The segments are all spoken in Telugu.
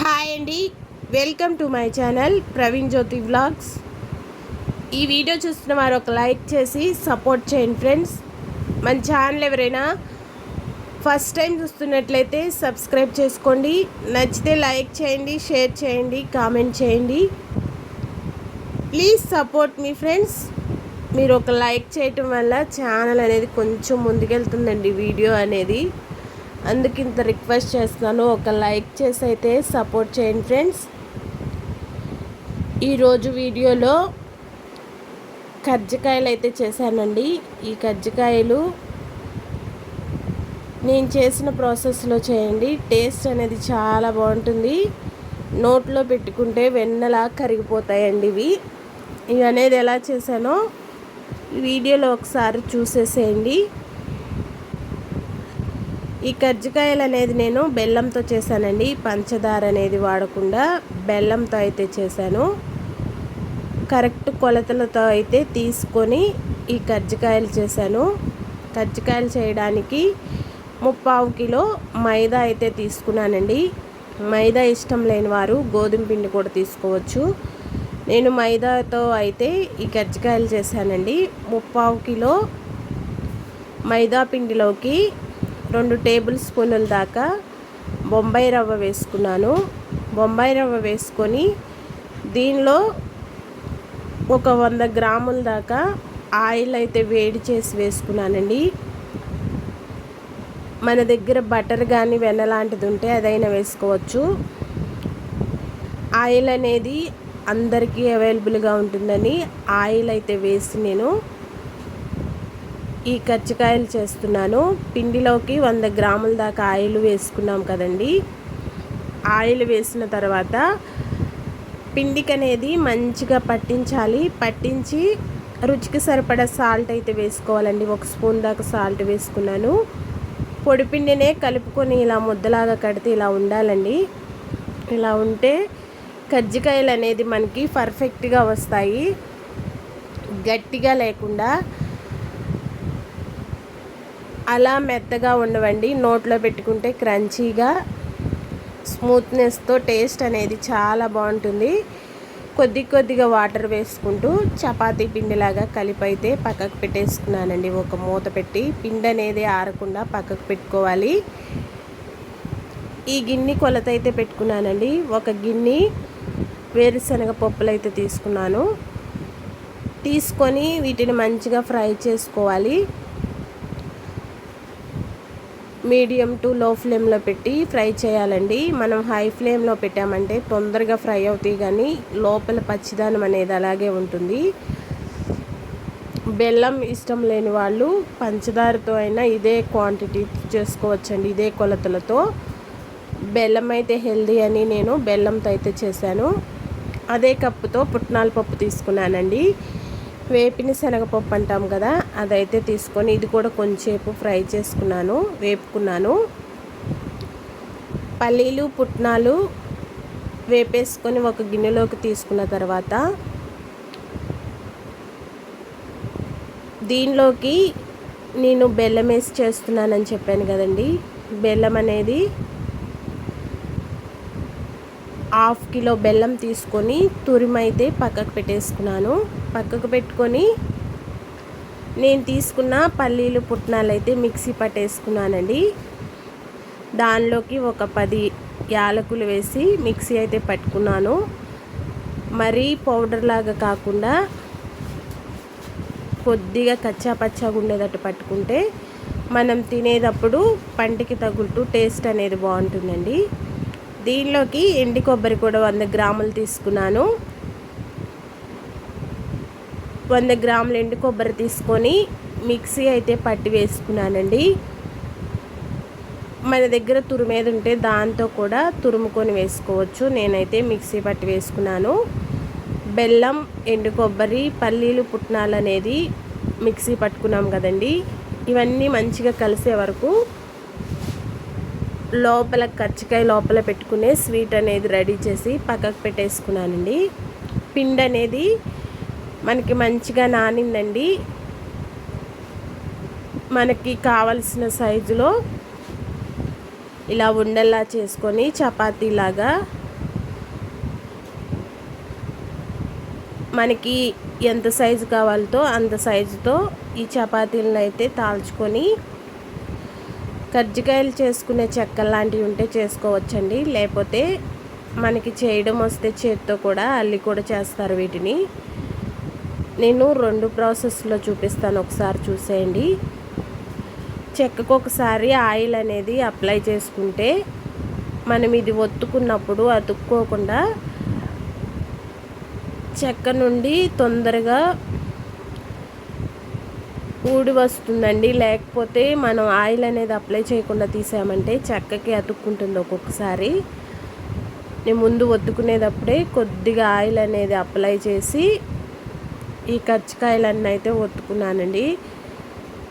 హాయ్ అండి. Welcome to my channel Praveen Jyothi vlogs ఈ వీడియో చూస్తున్న వారు ఒక లైక్ చేసి సపోర్ట్ చేయండి ఫ్రెండ్స్ మన ఛానల్ ఎవరైనా ఫస్ట్ టైం చూస్తున్నట్లయితే సబ్స్క్రైబ్ చేసుకోండి. నచ్చితే లైక్ చేయండి షేర్ చేయండి కామెంట్ చేయండి. ప్లీజ్ సపోర్ట్ మీ ఫ్రెండ్స్ మీరు ఒక లైక్ చేయటం వల్ల ఛానల్ అనేది కొంచెం ముందుకెళ్తుందండి వీడియో అనేది. అందుకు ఇంత రిక్వెస్ట్ చేస్తున్నాను. ఒక లైక్ చేసి అయితే సపోర్ట్ చేయండి ఫ్రెండ్స్. ఈరోజు వీడియోలో కజ్జికాయలు అయితే చేశానండి. ఈ కజ్జికాయలు నేను చేసిన ప్రాసెస్లో చేయండి. టేస్ట్ అనేది చాలా బాగుంటుంది. నోట్లో పెట్టుకుంటే వెన్నలా కరిగిపోతాయండి ఇవి. ఇవి అనేది ఎలా చేశానో వీడియోలో ఒకసారి చూసేసేయండి. ఈ కజ్జికాయలు అనేది నేను బెల్లంతో చేశానండి. పంచదార అనేది వాడకుండా బెల్లంతో అయితే చేశాను. కరెక్ట్ కొలతలతో అయితే తీసుకొని ఈ కజ్జికాయలు చేశాను. కజ్జికాయలు చేయడానికి ముప్పావు కిలో మైదా అయితే తీసుకున్నానండి. మైదా ఇష్టం లేని వారు గోధుమ పిండి కూడా తీసుకోవచ్చు. నేను మైదాతో అయితే ఈ కజ్జికాయలు చేశానండి. ముప్పావు కిలో మైదా పిండిలోకి రెండు టేబుల్ స్పూన్ల దాకా బొంబాయి రవ్వ వేసుకున్నాను. బొంబాయి రవ్వ వేసుకొని దీనిలో ఒక వంద గ్రాముల దాకా ఆయిల్ అయితే వేడి చేసి వేసుకున్నానండి. మన దగ్గర బటర్ కానీ వెన్న లాంటిది ఉంటే అదైనా వేసుకోవచ్చు. ఆయిల్ అనేది అందరికీ అవైలబుల్గా ఉంటుందని ఆయిల్ అయితే వేసి నేను ఈ కజ్జికాయలు చేస్తున్నాను. పిండిలోకి వంద గ్రాముల దాకా ఆయిల్ వేసుకున్నాం కదండి. ఆయిల్ వేసిన తర్వాత పిండికి అనేది మంచిగా పట్టించాలి. పట్టించి రుచికి సరిపడా సాల్ట్ అయితే వేసుకోవాలండి. ఒక స్పూన్ దాకా సాల్ట్ వేసుకున్నాను. పొడి పిండినే కలుపుకొని ఇలా ముద్దలాగా కడితే ఇలా ఉండాలండి. ఇలా ఉంటే కజ్జికాయలు అనేది మనకి పర్ఫెక్ట్గా వస్తాయి. గట్టిగా లేకుండా అలా మెత్తగా ఉండవండి. నోట్లో పెట్టుకుంటే క్రంచీగా స్మూత్నెస్తో టేస్ట్ అనేది చాలా బాగుంటుంది. కొద్ది కొద్దిగా వాటర్ వేసుకుంటూ చపాతీ పిండిలాగా కలిపి అయితే పక్కకు పెట్టేసుకున్నానండి. ఒక మూత పెట్టి పిండి అనేది ఆరకుండా పక్కకు పెట్టుకోవాలి. ఈ గిన్నె కొలత అయితే పెట్టుకున్నానండి. ఒక గిన్నె వేరుశనగ పప్పులు అయితే తీసుకున్నాను. తీసుకొని వీటిని మంచిగా ఫ్రై చేసుకోవాలి. మీడియం టు లో ఫ్లేమ్లో పెట్టి ఫ్రై చేయాలండి. మనం హై ఫ్లేమ్లో పెట్టామంటే తొందరగా ఫ్రై అవుతాయి కానీ లోపల పచ్చిదానం అనేది అలాగే ఉంటుంది. బెల్లం ఇష్టం లేని వాళ్ళు పంచదారతో అయినా ఇదే క్వాంటిటీ చేసుకోవచ్చండి ఇదే కొలతలతో. బెల్లం అయితే హెల్దీ అని నేను బెల్లంతో అయితే చేశాను. అదే కప్పుతో పుట్నాల పప్పు తీసుకున్నానండి. వేపిన శనగపప్పు అంటాం కదా అదైతే తీసుకొని ఇది కూడా కొంచెంసేపు ఫ్రై చేసుకున్నాను వేపుకున్నాను. పల్లీలు పుట్నాలు వేపేసుకొని ఒక గిన్నెలోకి తీసుకున్న తర్వాత దీనిలోకి నేను బెల్లం వేసి చేస్తున్నానని చెప్పాను కదండి. బెల్లం అనేది హాఫ్ కిలో బెల్లం తీసుకొని తురిమైతే పక్కకు పెట్టేసుకున్నాను. పక్కకు పెట్టుకొని నేను తీసుకున్న పల్లీలు పుట్నాలు అయితే మిక్సీ పట్టేసుకున్నానండి. దానిలోకి ఒక పది యాలకులు వేసి మిక్సీ అయితే పట్టుకున్నాను. మరీ పౌడర్ లాగా కాకుండా కొద్దిగా కచ్చా పచ్చాగా ఉండేటట్టు పట్టుకుంటే మనం తినేటప్పుడు పంటికి తగులుతూ టేస్ట్ అనేది బాగుంటుందండి. దీనిలోకి ఎండి కొబ్బరి కూడా వంద గ్రాములు తీసుకున్నాను. వంద గ్రాములు ఎండు కొబ్బరి తీసుకొని మిక్సీ అయితే పట్టి వేసుకున్నానండి. మన దగ్గర తురుమేది ఉంటే దాంతో కూడా తురుముకొని వేసుకోవచ్చు. నేనైతే మిక్సీ పట్టి వేసుకున్నాను. బెల్లం ఎండు కొబ్బరి పల్లీలు పుట్నాలు అనేది మిక్సీ పట్టుకున్నాం కదండి. ఇవన్నీ మంచిగా కలిసే వరకు లోపల కచ్చికాయ లోపల పెట్టుకునే స్వీట్ అనేది రెడీ చేసి పక్కకు పెట్టేసుకున్నానండి. పిండి అనేది మనకి మంచిగా నానిందండి. మనకి కావలసిన సైజులో ఇలా ఉండల్లా చేసుకొని చపాతీలాగా మనకి ఎంత సైజు కావాలతో అంత సైజుతో ఈ చపాతీలను అయితే తాల్చుకొని కజ్జికాయలు చేసుకునే చెక్క లాంటివి ఉంటే చేసుకోవచ్చండి. లేకపోతే మనకి చేయడం వస్తే చేతితో కూడా అల్లి కూడా చేస్తారు వీటిని. నేను రెండు ప్రాసెస్లో చూపిస్తాను ఒకసారి చూసేయండి. చెక్కకు ఒకసారి ఆయిల్ అనేది అప్లై చేసుకుంటే మనం ఇది ఒత్తుకున్నప్పుడు అతుక్కోకుండా చెక్క నుండి తొందరగా ఊడి వస్తుందండి. లేకపోతే మనం ఆయిల్ అనేది అప్లై చేయకుండా తీసామంటే చెక్కకి అతుక్కుంటుంది ఒక్కొక్కసారి. నేను ముందు ఒత్తుకునేటప్పుడే కొద్దిగా ఆయిల్ అనేది అప్లై చేసి ఈ కజ్జికాయలన్నీ అయితే ఒత్తుకున్నానండి.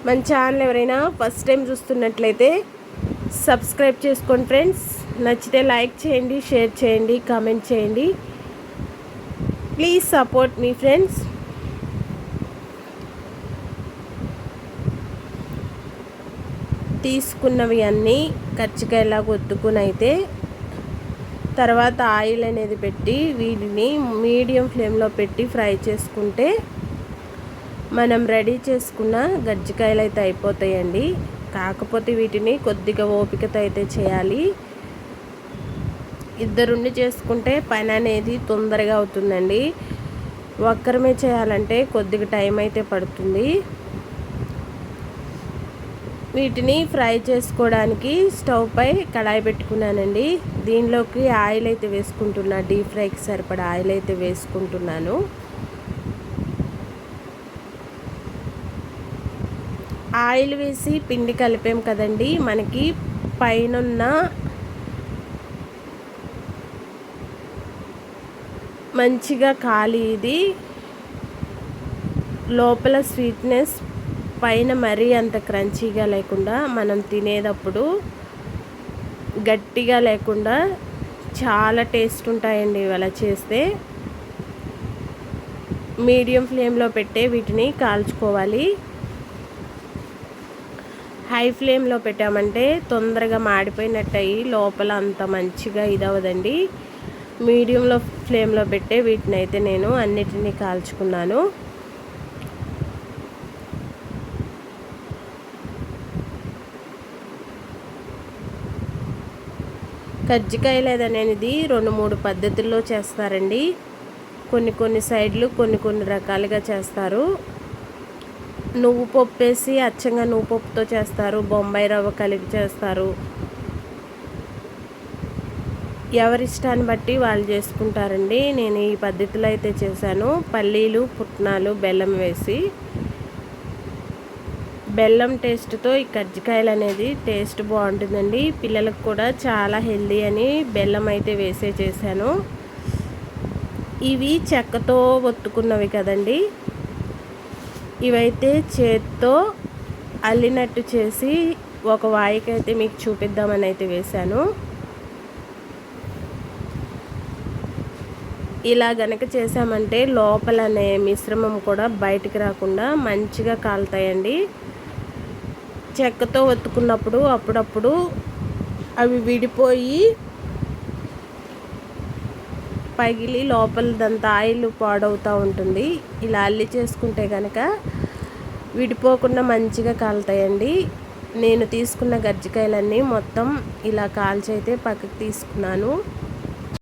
మన ఛానల్ ఎవరైనా ఫస్ట్ టైం చూస్తున్నట్లయితే సబ్స్క్రైబ్ చేసుకోండి ఫ్రెండ్స్. నచ్చితే లైక్ చేయండి షేర్ చేయండి కామెంట్ చేయండి. ప్లీజ్ సపోర్ట్ మీ ఫ్రెండ్స్. తీసుకున్నవి అన్నీ కచ్చికాయలా కొత్తుకుని అయితే తర్వాత ఆయిల్ అనేది పెట్టి వీటిని మీడియం ఫ్లేమ్లో పెట్టి ఫ్రై చేసుకుంటే మనం రెడీ చేసుకున్న గజ్జికాయలు అయితే అయిపోతాయండి. కాకపోతే వీటిని కొద్దిగా ఓపికతో అయితే చేయాలి. ఇద్దరుండి చేసుకుంటే పని అనేది తొందరగా అవుతుందండి. ఒక్కరమే చేయాలంటే కొద్దిగా టైం అయితే పడుతుంది. వీటిని ఫ్రై చేసుకోవడానికి స్టవ్ పై కడాయి పెట్టుకున్నానండి. దీనిలోకి ఆయిల్ అయితే వేసుకుంటున్నా డీప్ ఫ్రైకి సరిపడా ఆయిల్ అయితే వేసుకుంటున్నాను. ఆయిల్ వేసి పిండి కలిపాం కదండి మనకి పైన మంచిగా కాలి ఇది. లోపల స్వీట్నెస్ పైన మరీ అంత క్రంచీగా లేకుండా మనం తినేటప్పుడు గట్టిగా లేకుండా చాలా టేస్ట్ ఉంటాయండి ఇవాళ చేస్తే. మీడియం ఫ్లేమ్లో పెట్టే వీటిని కాల్చుకోవాలి. హై ఫ్లేమ్లో పెట్టామంటే తొందరగా మాడిపోయినట్టయి లోపల అంత మంచిగా ఇదవదండి మీడియంలో ఫ్లేమ్లో పెట్టే వీటిని అయితే నేను అన్నిటినీ కాల్చుకున్నాను. కజ్జికాయ లేదనేది రెండు మూడు పద్ధతుల్లో చేస్తారండి. కొన్ని కొన్ని సైడ్లు కొన్ని కొన్ని రకాలుగా చేస్తారు. నువ్వు పప్పు వేసి అచ్చంగా నువ్వు పప్పుతో చేస్తారు. బొంబాయి రవ్వ కలిపి చేస్తారు. ఎవరిష్టాన్ని బట్టి వాళ్ళు చేసుకుంటారండి. నేను ఈ పద్ధతిలో అయితే చేశాను. పల్లీలు పుట్నాలు బెల్లం వేసి బెల్లం టేస్ట్తో ఈ కజ్జికాయలు అనేది టేస్ట్ బాగుంటుందండి. పిల్లలకు కూడా చాలా హెల్దీ అని బెల్లం అయితే వేసే చేశాను. ఇవి చెక్కతో ఒత్తుకున్నవి కదండి. ఇవైతే చేత్తో అల్లినట్టు చేసి ఒక వాయికైతే మీకు చూపిద్దామని అయితే వేశాను. ఇలా గనక చేసామంటే లోపలనే మిశ్రమం కూడా బయటికి రాకుండా మంచిగా కాలుతాయండి. చెక్కతో ఒత్తుకున్నప్పుడు అప్పుడప్పుడు అవి విడిపోయి పగిలి లోపలదంతా ఆయిల్ పాడవుతూ ఉంటుంది. ఇలా అల్లి చేసుకుంటే కనుక విడిపోకుండా మంచిగా కాలుతాయండి. నేను తీసుకున్న గజ్జికాయలన్నీ మొత్తం ఇలా కాల్చైతే పక్కకు తీసుకున్నాను.